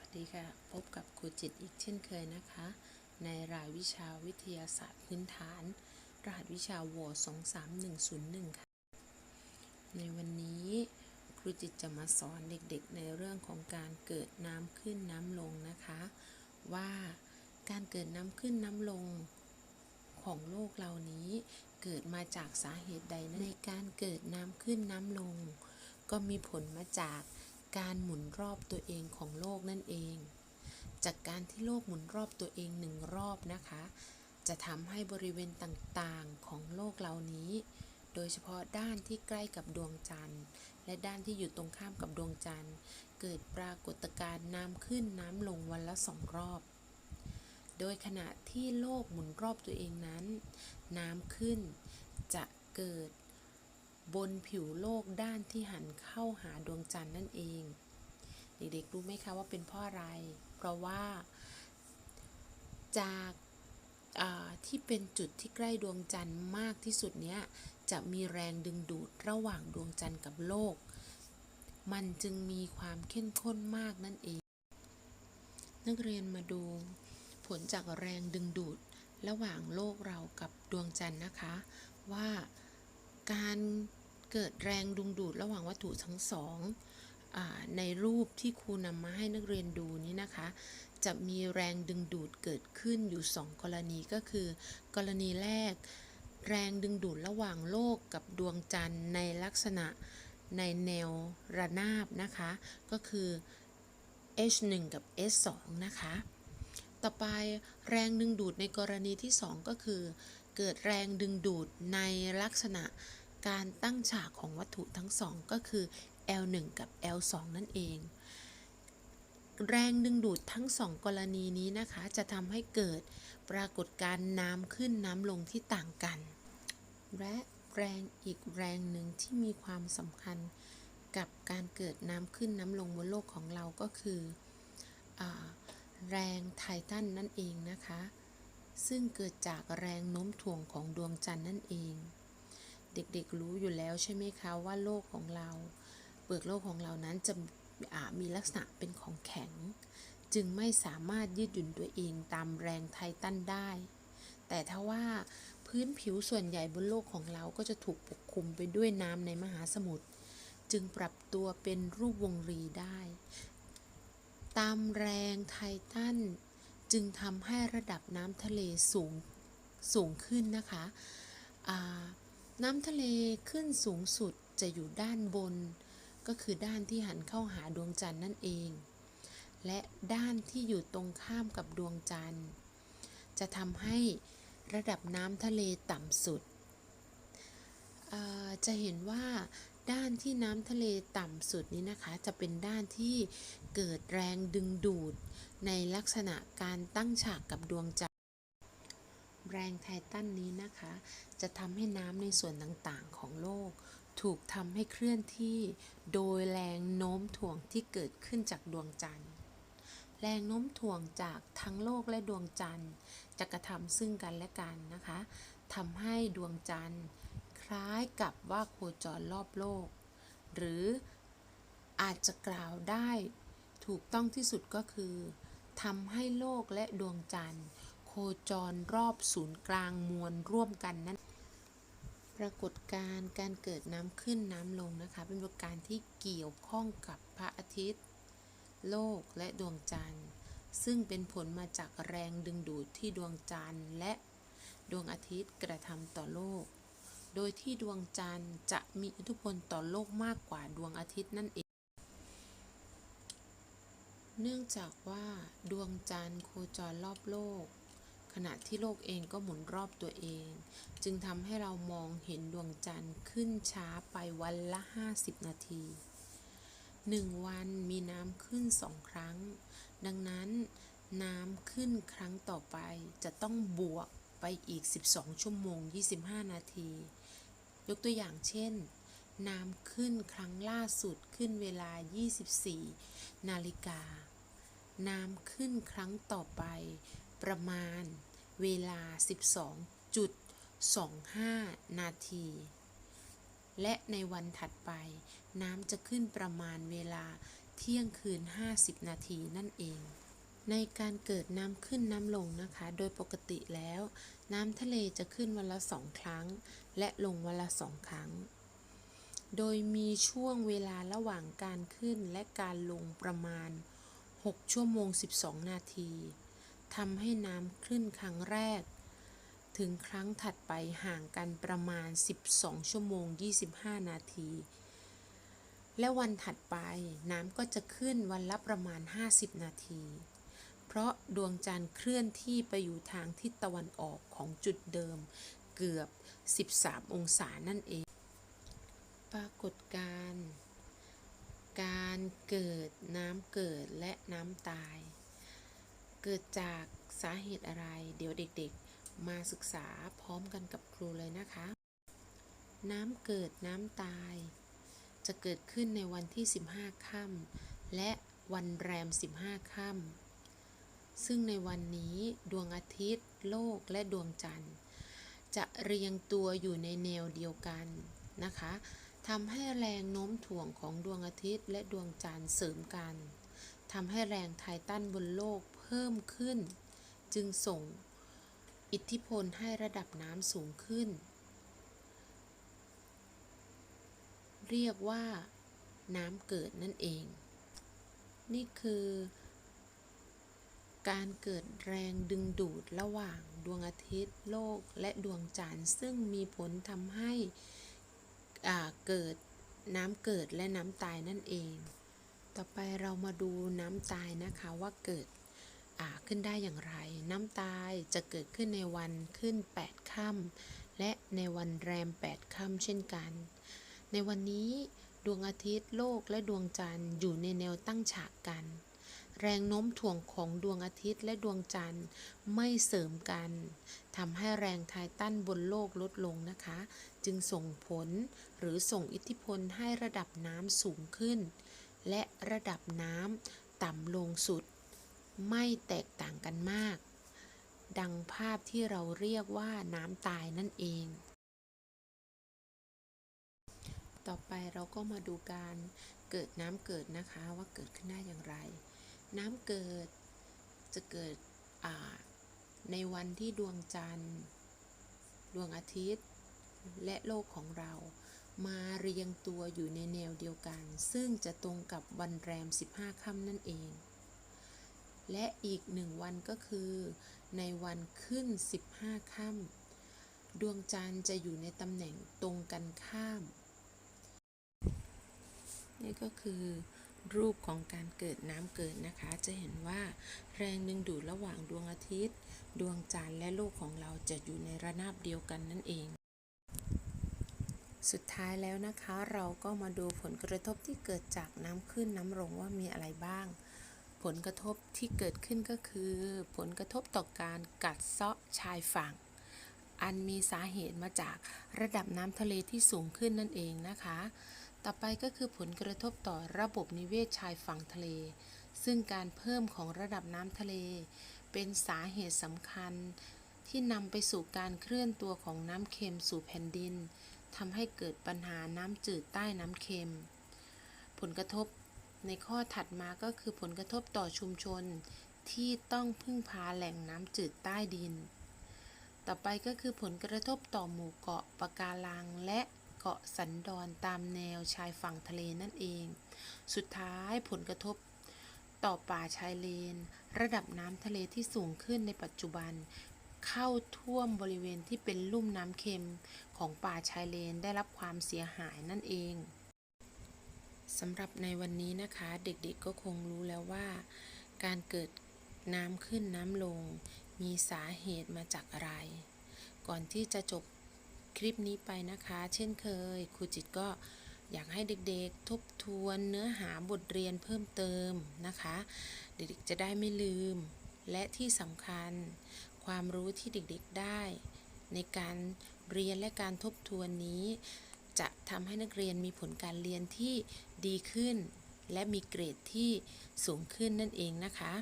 วัสดีค่ะ พบกับครูจิตอีกเช่นเคยนะคะ ในรายวิชาวิทยาศาสตร์พื้นฐาน รหัสวิชาว23101 ค่ะ ในวันนี้ครูจิตจะมาสอนเด็กๆ ในเรื่องของการเกิดน้ำขึ้นน้ำลงนะคะ ว่าการเกิดน้ำขึ้นน้ำลงของโลกเรานี้เกิดมาจากสาเหตุใดนะในการเกิดน้ำขึ้นน้ำลง ก็มีผลมาจาก การหมุนรอบตัวเองของโลกนั่นเอง จากการที่โลกหมุนรอบตัวเองหนึ่งรอบนะคะ จะทำให้บริเวณต่างๆของโลกเหล่านี้ โดยเฉพาะด้านที่ใกล้กับดวงจันทร์ และด้านที่อยู่ตรงข้ามกับดวงจันทร์ เกิดปรากฏการณ์น้ำขึ้นน้ำลงวันละสองรอบ โดยขณะที่โลกหมุนรอบตัวเองนั้น น้ำขึ้นจะเกิด บนผิวโลกด้านที่หันเข้าหาดวงจันทร์นั่นเอง เด็กๆรู้ไหมคะว่าเป็นเพราะอะไร เพราะว่าจากาที่เป็นจุดที่ใกล้ดวงจันทร์มากที่สุดเนี้ยจะมีแรงดึงดูดระหว่างดวงจันทร์กับโลก มันจึงมีความเข้มข้นมากนั่นเอง นักเรียนมาดูผลจากแรงดึงดูดระหว่างโลกเรากับดวงจันทร์นะคะ ว่าการ เกิดแรงดึงดูดระหว่างวัตถุทั้งสองอในรูปที่ครูนำมาให้นักเรียนดูนี้นะคะ จะมีแรงดึงดูดเกิดขึ้นอยู่ 2 กรณีก็คือ กรณีแรก แรงดึงดูดระหว่างโลกกับดวงจันทร์ในลักษณะในแนวระนาบนะคะ ก็คือ H1 กับ S2 นะคะ ต่อไปแรงดึงดูดในกรณีที่ 2 ก็คือ เกิดแรงดึงดูดในลักษณะ การตั้งฉากของวัตถุทั้งสองก็คือ L1 กับ L2 นั่นเอง แรงดึงดูดทั้งสองกรณีนี้นะคะ จะทำให้เกิดปรากฏการณ์น้ำขึ้นน้ำลงที่ต่างกัน และแรงอีกแรงหนึ่งที่มีความสำคัญกับการเกิดน้ำขึ้นน้ำลงบนโลกของเราก็คืออแรงไททันนั่นเองนะคะ ซึ่งเกิดจากแรงโน้มถ่วงของดวงจันทร์นั่นเอง เด็กๆรู้อยู่แล้วใช่ไหมคะว่าโลกของเรา เปลือกโลกของเรานั้นจะมีลักษณะเป็นของแข็ง จึงไม่สามารถยืดหยุ่นตัวเองตามแรงไททันได้ แต่ถ้าว่าพื้นผิวส่วนใหญ่บนโลกของเราก็จะถูกปกคลุมไปด้วยน้ำในมหาสมุทรจึงปรับตัวเป็นรูปวงรีได้ ตามแรงไททันจึงทำให้ระดับน้ำทะเลสูงสูงขึ้นนะคะอ่า น้ำทะเลขึ้นสูงสุดจะอยู่ด้านบน ก็คือด้านที่หันเข้าหาดวงจันทร์นั่นเอง และด้านที่อยู่ตรงข้ามกับดวงจันทร์ จะทำให้ระดับน้ำทะเลต่ำสุด จะเห็นว่าด้านที่น้ำทะเลต่ำสุดนี้นะคะ จะเป็นด้านที่เกิดแรงดึงดูดในลักษณะการตั้งฉากกับดวงจันทร์ แรงไททันนี้นะคะ จะทำให้น้ำในส่วนต่างๆของโลก ถูกทำให้เคลื่อนที่โดยแรงโน้มถ่วงที่เกิดขึ้นจากดวงจันทร์ แรงโน้มถ่วงจากทั้งโลกและดวงจันทร์ จะกระทำซึ่งกันและกันนะคะทำให้ดวงจันทร์ คล้ายกับว่าโคจรรอบโลก หรืออาจจะกล่าวได้ถูกต้องที่สุดก็คือทำให้โลกและดวงจันทร์ จรรอบศูนย์กลางมวลร่วมกันนั่นปรากฏการณ์การเกิดน้ำขึ้นน้ำลงนะคะ เป็นปรากฏการณ์ที่เกี่ยวข้องกับพระอาทิตย์ โลกและดวงจันทร์ ซึ่งเป็นผลมาจากแรงดึงดูดที่ดวงจันทร์และดวงอาทิตย์กระทำต่อโลก โดยที่ดวงจันทร์จะมีอิทธิพลต่อโลกมากกว่าดวงอาทิตย์นั่นเอง เนื่องจากว่าดวงจันทร์โคจรรอบโลก ขณะที่โลกเองก็หมุนรอบตัวเอง จึงทำให้เรามองเห็นดวงจันทร์ขึ้นช้าไปวันละ 50 นาที 1 วันมีน้ำขึ้นสองครั้ง ดังนั้นน้ำขึ้นครั้งต่อไปจะต้องบวกไปอีก 12 ชั่วโมง 25 นาที ยกตัวอย่างเช่น น้ำขึ้นครั้งล่าสุดขึ้นเวลา 24 นาฬิกา น้ำขึ้นครั้งต่อไปประมาณ เวลา 12.25 นาที และในวันถัดไป น้ำจะขึ้นประมาณเวลาเที่ยงคืน 50 นาทีนั่นเอง ในการเกิดน้ำขึ้นน้ำลงนะคะ โดยปกติแล้ว น้ำทะเลจะขึ้นวันละสองครั้ง และลงวันละสองครั้ง โดยมีช่วงเวลาระหว่างการขึ้นและการลงประมาณ 6 ชั่วโมง 12 นาที ทำให้น้ำขึ้นครั้งแรก ถึงครั้งถัดไปห่างกันประมาณ 12 ชั่วโมง 25 นาที และวันถัดไปน้ำก็จะขึ้นวันละประมาณ 50 นาที เพราะดวงจันทร์เคลื่อนที่ไปอยู่ทางทิศตะวันออกของจุดเดิมเกือบ 13 องศานั่นเอง ปรากฏการณ์การเกิดน้ำเกิดและน้ำตาย เกิดจากสาเหตุอะไร เดี๋ยวเด็กๆ มาศึกษาพร้อมกันกับครูเลยนะคะ น้ำเกิดน้ำตาย จะเกิดขึ้นในวันที่ 15 ค่ำและวันแรม 15 ค่ำซึ่งในวันนี้ดวงอาทิตย์ โลกและดวงจันทร์ จะเรียงตัวอยู่ในแนวเดียวกันนะคะทำให้แรงโน้มถ่วงของดวงอาทิตย์และดวงจันทร์เสริมกันทำให้แรงไททันบนโลก เพิ่มขึ้น จึงส่งอิทธิพลให้ระดับน้ำสูงขึ้น เรียกว่าน้ำเกิดนั่นเอง นี่คือ การเกิดแรงดึงดูดระหว่างดวงอาทิตย์โลกและดวงจันทร์ซึ่งมีผลทำให้เกิดน้ำเกิดและน้ำตายนั่นเอง ต่อไปเรามาดูน้ำตายนะคะว่าเกิด ขึ้นได้อย่างไร น้ำตายจะเกิดขึ้นในวันขึ้น 8ค่ำและในวันแรม 8ค่ำเช่นกัน ในวันนี้ดวงอาทิตย์โลกและดวงจันทร์อยู่ในแนวตั้งฉากกัน แรงโน้มถ่วงของดวงอาทิตย์และดวงจันทร์ไม่เสริมกันทำให้แรงไททันบนโลกลดลงนะคะ จึงส่งผลหรือส่งอิทธิพลให้ระดับน้ำสูงขึ้น และระดับน้ำต่ำลงสุด ไม่แตกต่างกันมาก ดังภาพที่เราเรียกว่าน้ำตายนั่นเอง ต่อไปเราก็มาดูการเกิดน้ำเกิดนะคะว่าเกิดขึ้นได้อย่างไร น้ำเกิดจะเกิดในวันที่ดวงจันทร์ ดวงอาทิตย์ และโลกของเรา มาเรียงตัวอยู่ในแนวเดียวกัน ซึ่งจะตรงกับวันแรม 15 ค่ำนั่นเอง และอีกหนึ่งวันก็คือ ในวันขึ้น 15ค่ำดวงจันทร์จะอยู่ในตำแหน่งตรงกันข้าม นี่ก็คือรูปของการเกิดน้ำเกิดนะคะ จะเห็นว่าแรงดึงดูดระหว่างดวงอาทิตย์ ดวงจันทร์และโลกของเราจะอยู่ในระนาบเดียวกันนั่นเอง สุดท้ายแล้วนะคะ เราก็มาดูผลกระทบที่เกิดจากน้ำขึ้นน้ำลงว่ามีอะไรบ้าง ผลกระทบที่เกิดขึ้นก็คือ ผลกระทบต่อการกัดเซาะชายฝั่ง อันมีสาเหตุมาจากระดับน้ำทะเลที่สูงขึ้นนั่นเองนะคะ ต่อไปก็คือผลกระทบต่อระบบนิเวศชายฝั่งทะเล ซึ่งการเพิ่มของระดับน้ำทะเล เป็นสาเหตุสำคัญที่นำไปสู่การเคลื่อนตัวของน้ำเค็มสู่แผ่นดินทำให้เกิดปัญหาน้ำจืดใต้น้ำเค็ม ผลกระทบ ในข้อถัดมาก็คือผลกระทบต่อชุมชนที่ต้องพึ่งพาแหล่งน้ำจืดใต้ดิน ต่อไปก็คือผลกระทบต่อหมู่เกาะปะการังและเกาะสันดอนตามแนวชายฝั่งทะเลนั่นเอง สุดท้ายผลกระทบต่อป่าชายเลน ระดับน้ำทะเลที่สูงขึ้นในปัจจุบัน เข้าท่วมบริเวณที่เป็นลุ่มน้ำเค็มของป่าชายเลนได้รับความเสียหายนั่นเอง สำหรับในวันนี้นะคะ เด็กๆก็คงรู้แล้วว่า การเกิดน้ำขึ้นน้ำลง มีสาเหตุมาจากอะไร ก่อนที่จะจบคลิปนี้ไปนะคะ เช่นเคยครูจิตก็อยากให้เด็กๆ ทบทวนเนื้อหาบทเรียนเพิ่มเติมนะคะ เด็กๆจะได้ไม่ลืม และที่สำคัญ ความรู้ที่เด็กๆได้ ในการเรียนและการทบทวนนี้ จะทำให้นักเรียนมีผลการเรียนที่ ดีขึ้น และมีเกรดที่สูงขึ้นนั่นเองนะคะ